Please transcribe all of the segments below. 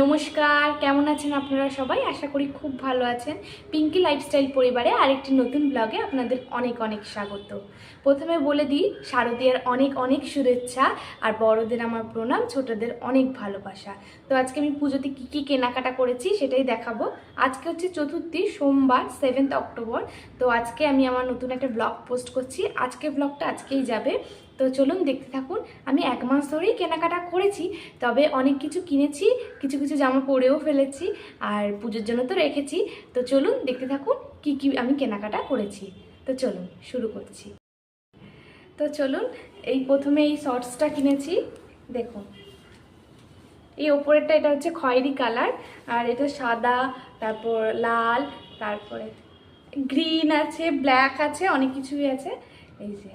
নমস্কার, কেমন আছেন আপনারা সবাই? আশা করি খুব ভালো আছেন। পিঙ্কি লাইফস্টাইল পরিবারে আরেকটি নতুন ব্লগে আপনাদের অনেক অনেক স্বাগত। প্রথমে বলে দিই, শারদীয়ার অনেক অনেক শুভেচ্ছা আর বড়দের আমার প্রণাম, ছোটদের অনেক ভালোবাসা। তো আজকে আমি পুজোতে কী কী কেনাকাটা করেছি সেটাই দেখাবো। আজকে হচ্ছে চতুর্থী, সোমবার সেভেন্থ অক্টোবর তো আজকে আমি আমার নতুন একটা ব্লগ পোস্ট করছি। আজকে ব্লগটা আজকেই যাবে। তো চলুন দেখতে থাকুন, আমি এক মাস ধরেই কেনাকাটা করেছি, তবে অনেক কিছু কিনেছি, কিছু কিছু জামা পরেও ফেলেছি, আর পুজোর জন্য তো রেখেছি। তো চলুন দেখতে থাকুন কি কি আমি কেনাকাটা করেছি। তো চলুন শুরু করছি। তো চলুন, এই প্রথমে এই শর্টসটা কিনেছি, দেখুন। এই ওপরেরটা এটা হচ্ছে খয়েরি কালার, আর এটা সাদা, তারপর লাল, তারপরে গ্রিন আছে ব্ল্যাক আছে, অনেক কিছুই আছে। এই যে।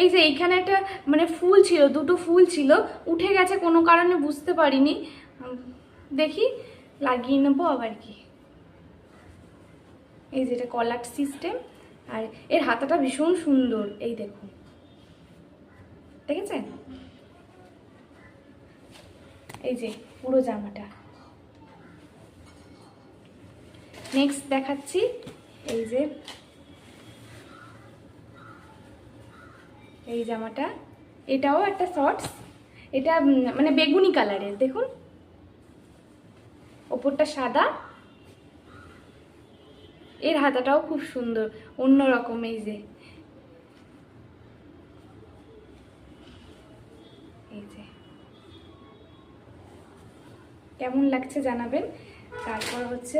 এই যে এইখানে একটা মানে ফুল ছিল, দুটো ফুল ছিল, উঠে গেছে কোনো কারণে বুঝতে পারিনি। দেখি, লাগিয়ে নেব আবার কি। এই যে এটা কলার সিস্টেম আর এর হাতাটা ভীষণ সুন্দর, এই দেখুন। দেখেছেন? এই যে পুরো জামাটা। নেক্সট দেখাচ্ছি, এই যে এই জামাটা। এটাও একটা শর্টস এটা মানে বেগুনি কালারের দেখুন। ওপরটা সাদা। এর হাতাটাও খুব সুন্দর, অন্য রকম এই যে। এই যে। কেমন লাগছে জানাবেন? তারপর হচ্ছে,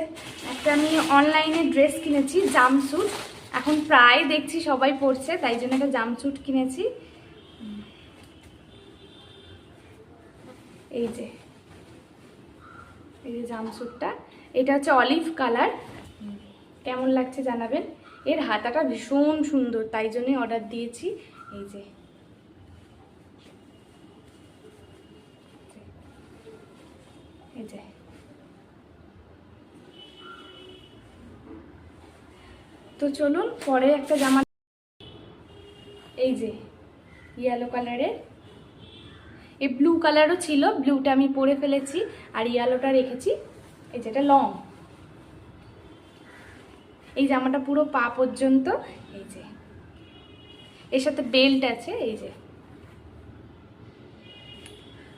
একটা আমি অনলাইনে ড্রেস কিনেছি জামস্যুট এখন প্রায় দেখছি সবাই পরছে তাই জন্য একটা জামস্যুট কিনেছি। এই যে এই যে জামস্যুটটা এটা হচ্ছে অলিভ কালার। কেমন লাগছে জানাবেন? এর হাতাটা ভীষণ সুন্দর, তাই জন্যই অর্ডার দিয়েছি। এই যে। এই যে। তো চলুন পরে একটা জামা এই যে ইয়েলো কালারের এই ব্লু কালারও ছিল ব্লুটা আমি পরে ফেলেছি আর ইয়েলোটা রেখেছি। এই যেটা লং এই জামাটা পুরো পা পর্যন্ত, এই যে। এর সাথে বেল্ট আছে, এই যে।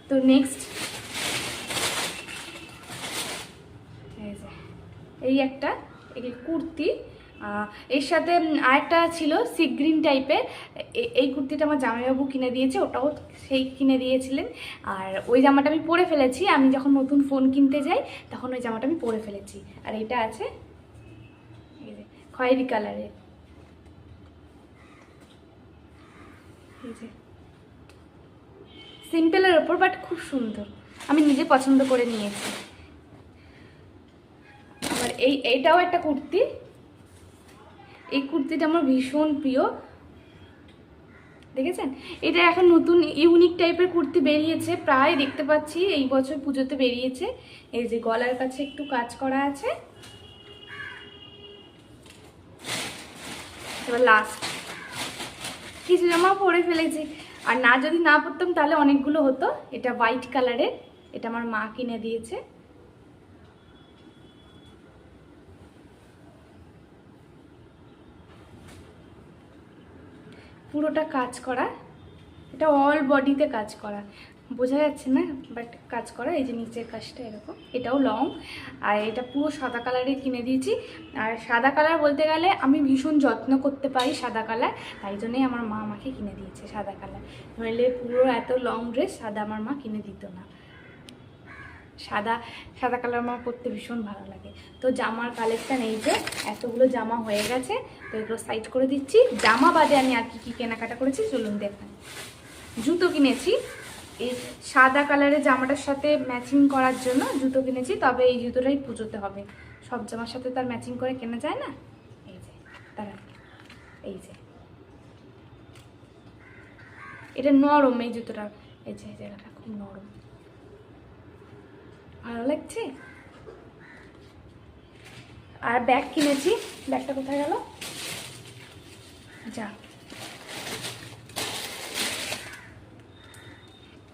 তো নেক্সট এই যে। এই একটা, এই কুর্তি। এর সাথে আরেকটা ছিল সি গ্রিন টাইপের এই কুর্তিটা আমার জামাইবাবু কিনে দিয়েছে, ওটাও সেই কিনে দিয়েছিলেন। আর ওই জামাটা আমি পরে ফেলেছি, আমি যখন নতুন ফোন কিনতে যাই, তখন ওই জামাটা আমি পরে ফেলেছি। আর এটা আছে খয়েরি কালারের সিম্পলের ওপর বাট খুব সুন্দর। আমি নিজে পছন্দ করে নিয়েছি। আবার এই এইটাও একটা কুর্তি। এই কুর্তিটা আমার ভীষণ প্রিয়। দেখেছেন? এটা এখন নতুন ইউনিক টাইপের কুর্তি বেরিয়েছে, প্রায় দেখতে পাচ্ছি, এই বছর পুজোতে বেরিয়েছে। এই যে গলার কাছে একটু কাজ করা আছে। এবার লাস্ট কিছু জামা পরে ফেলেছি? আর না যদি না পরতাম তাহলে অনেকগুলো হতো। এটা হোয়াইট কালারের এটা আমার মা কিনে দিয়েছে। পুরোটা কাজ করা, এটা অল বডিতে কাজ করা। বোঝা যাচ্ছে না বাট কাজ করা, এই যে নিচের কাজটা এরকম, এটাও লং আর এটা পুরো সাদা কালারে কিনে দিয়েছি। আর সাদা কালার বলতে গেলে আমি ভীষণ যত্ন করতে পারি সাদা কালার তাই জন্যই আমার মা আমাকে কিনে দিয়েছে সাদা কালার নইলে পুরো এত লং ড্রেস সাদা আমার মা কিনে দিত না। সাদা সাদা কালার আমার পরতে ভীষণ ভালো লাগে। তো জামার কালেকশন এই যে, এতগুলো জামা হয়ে গেছে, তো এগুলো সাইড করে দিচ্ছি। জামা বাদে আমি আর কি কী কেনাকাটা করেছি চলুন দেখেন জুতো কিনেছি। এই সাদা কালারের জামাটার সাথে ম্যাচিং করার জন্য জুতো কিনেছি, তবে এই জুতোটাই পুজোতে হবে। সব জামার সাথে তার ম্যাচিং করে কেনা যায় না? এই যে তারা এই যে। এটা নরম এই জুতোটা। এই যে জায়গাটা খুব নরম। ভালো লাগছে? আর ব্যাগ কিনেছি। ব্যাগটা কোথায় গেল? যা।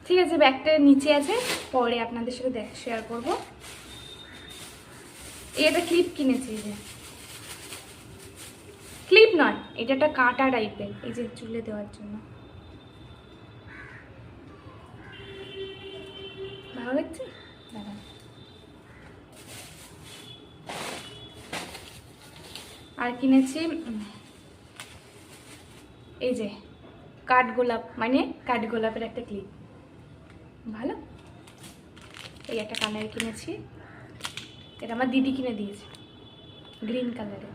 ঠিক আছে, ব্যাগটা নিচে আছে। পরে আপনাদের সাথে দেখ শেয়ার করব। একটা ক্লিপ কিনেছি যে। ক্লিপ নয়, এটা একটা কাঁটা টাইপের এই যে চুলে দেওয়ার জন্য। ভালো লাগছে দাঁড়ান আর কিনেছি এই যে কাঠগোলাপ মানে কাঠগোলাপের একটা ক্লিপ। ভালো? এই একটা কানের কিনেছি। এটা আমার দিদি কিনে দিয়েছে, গ্রিন কালারের।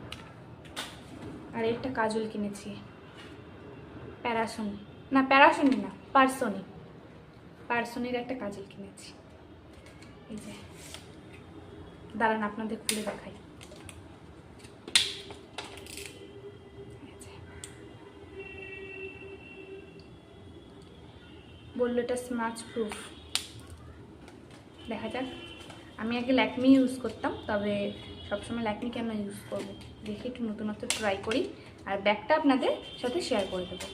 আর একটা কাজল কিনেছি, প্যারাসনি। না প্যারাসনি না, পার্সনি। পার্সনির একটা কাজল কিনেছি। এই যে, দাঁড়ান আপনাদের খুলে দেখাই এই যে। বলল, এটা স্মাচ প্রুফ দেখা যাক। আমি আগে ল্যাকমি ইউজ করতাম, তবে সবসময় ল্যাকমি কেন ইউজ করব? দেখি একটু নতুনত্ব ট্রাই করি। আর ব্যাগটা আপনাদের সাথে শেয়ার করে দেবো।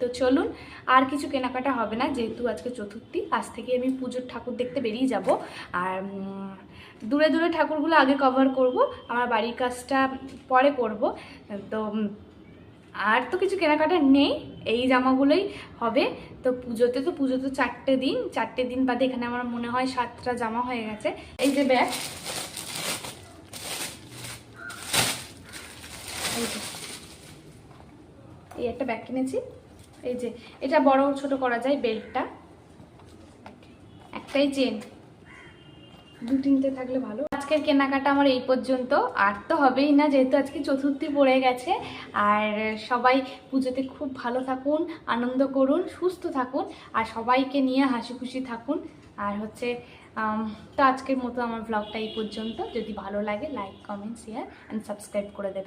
তো চলুন, আর কিছু কেনাকাটা হবে না, যেহেতু আজকে চতুর্থী, আজ থেকে আমি পুজোর ঠাকুর দেখতে বেরিয়ে যাব। আর দূরে দূরে ঠাকুরগুলো আগে কভার করব, আমার বাড়ির কাজটা পরে করব। তো আর তো কিছু কেনাকাটা নেই, এই জামাগুলোই হবে। তো পুজোতে তো পুজো তো চারটে দিন চারটে দিন বাদে এখানে আমার মনে হয় সাতটা জামা হয়ে গেছে। এই যে ব্যাগ। এই একটা ব্যাগ কিনেছি। এই যে, এটা বড় ছোট করা যায়, বেল্টটা। একটাই চেন দু তিনটে থাকলে ভালো। আজকের কেনাকাটা আমার এই পর্যন্ত। আর তো হবেই না, যেহেতু আজকে চতুর্থী পড়ে গেছে। আর সবাই পুজোতে খুব ভালো থাকুন, আনন্দ করুন, সুস্থ থাকুন, আর সবাইকে নিয়ে হাসি খুশি থাকুন। আর হচ্ছে তো আজকের মতো আমার ব্লগটা এই পর্যন্ত। যদি ভালো লাগে like comment share and subscribe করে দেবে